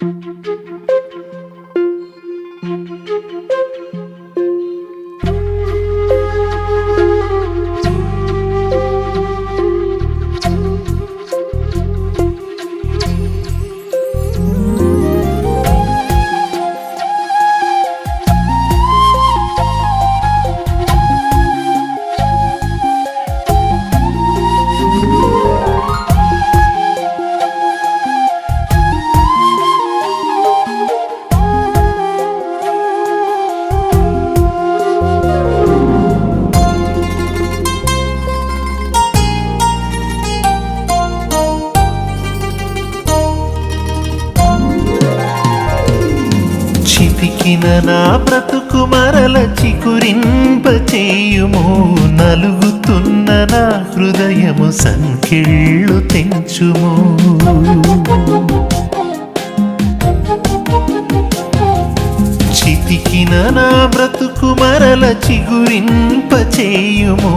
Música చితికిన నా బ్రతుకు మరల చికురింప చేయుము నలుగుతున్న నా హృదయము సంకెళ్ళు తెంచుము. చితికిన నా బ్రతుకు మరల చిగురింప చేయుము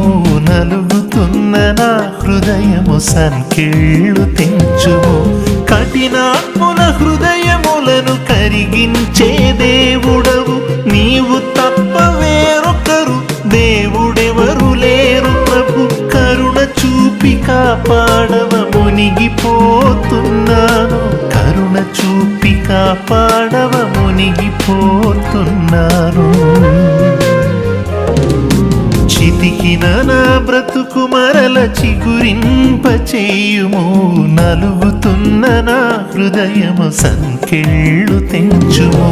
నలుగుతున్న నా హృదయము సంకెళ్ళు తెంచుము. కఠినాత్ముల హృదయములను కరిగించే దేవుడవు. నీవు తప్ప వేరొకరు దేవుడెవరు లేరు ప్రభు. కరుణ చూపి కాపాడవ మునిగిపోతున్నాను. కరుణ చూపి కాపాడవ మునిగిపోతున్నాను. చితికిన నా బ్రతుకు మరల చిగురింప చేయుము నలుగుతున్న నా హృదయము సంకెళ్ళు తెంచుము.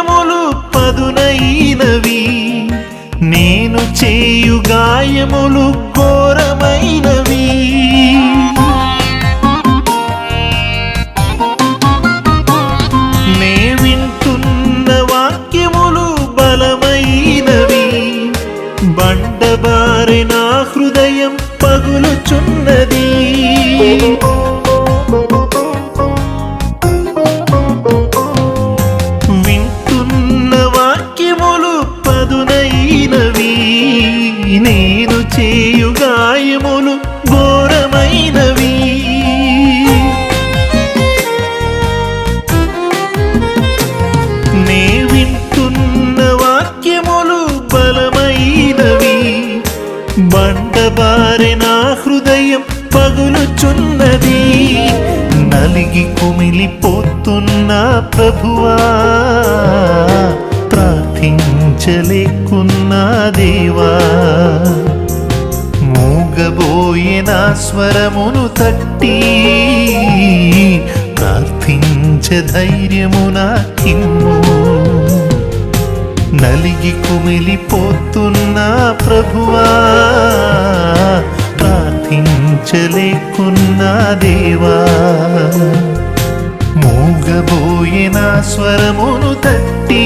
గాయములు పదునైనవి. నేను చేయు గాయములు ఘోరమైనవి. చేసినవి బండబారె నా హృదయం పగులుచున్నది. నలిగి కుమిలిపోతున్న ప్రభువా ప్రార్థించలేకున్నా దేవా. మూగబోయిన స్వరమును తట్టి ప్రార్థించ ధైర్యము కిమ్ము నలిగి కుమిలిపోతున్న ప్రభువా ప్రార్థించలేకున్నా దేవా. మూగబోయే నా స్వరమును తట్టి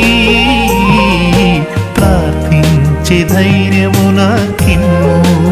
ప్రార్థించే ధైర్యము నాకిమ్ము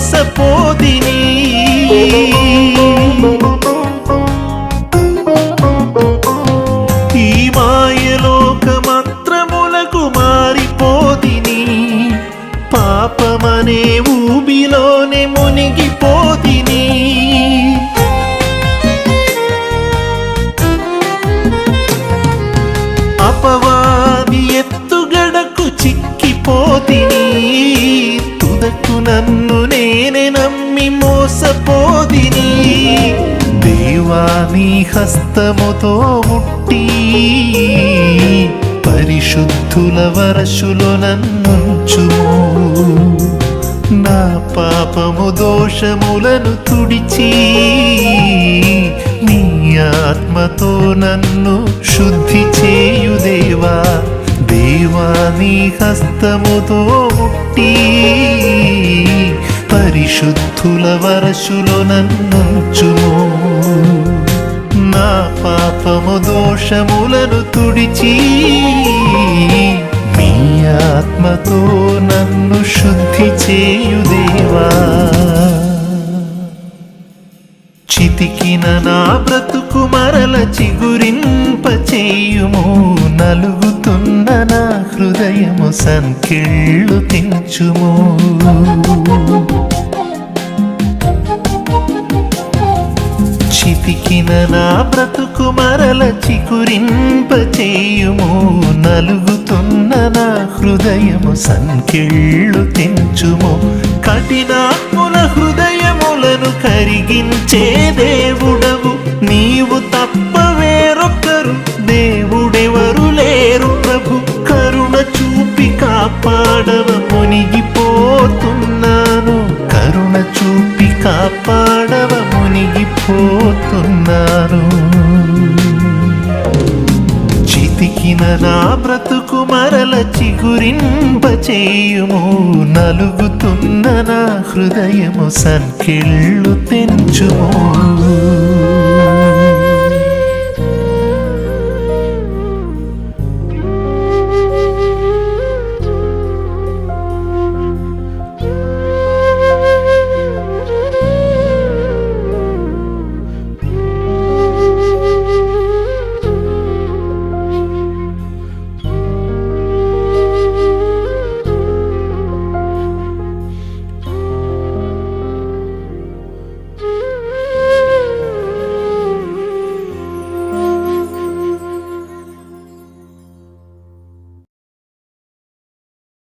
மோச போதினி దేవాని హస్తముతో ముట్టి పరిశుద్ధుల వరసులో నన్నుంచుము నా పాపము దోషములను తుడిచి నీ ఆత్మతో నన్ను శుద్ధి చేయు దేవా। దేవా నీ హస్తముతో ముట్టి। పరిశుద్ధుల వరసులో నన్నుంచుము। నా పాపము దోషములను తుడిచి మీ ఆత్మతో నన్ను శుద్ధి చేయు దేవా. చితికిన నా బ్రతుకు మరల చిగురింపచేయుము నలుగుతున్న నా హృదయము సంకెళ్ళు తెంచుము. బ్రతికిన నా బ్రతుకు మరల చికురింపచేయుము నలుగుతున్న నా హృదయము సంకెళ్ళు తెంచుము. కఠినాత్ముల హృదయములను కరిగించే దేవుడము బ్రతుకు మరల చిగురింప చేయుము నలుగుతున్న నా హృదయము సంకెళ్ళు తెంచుము.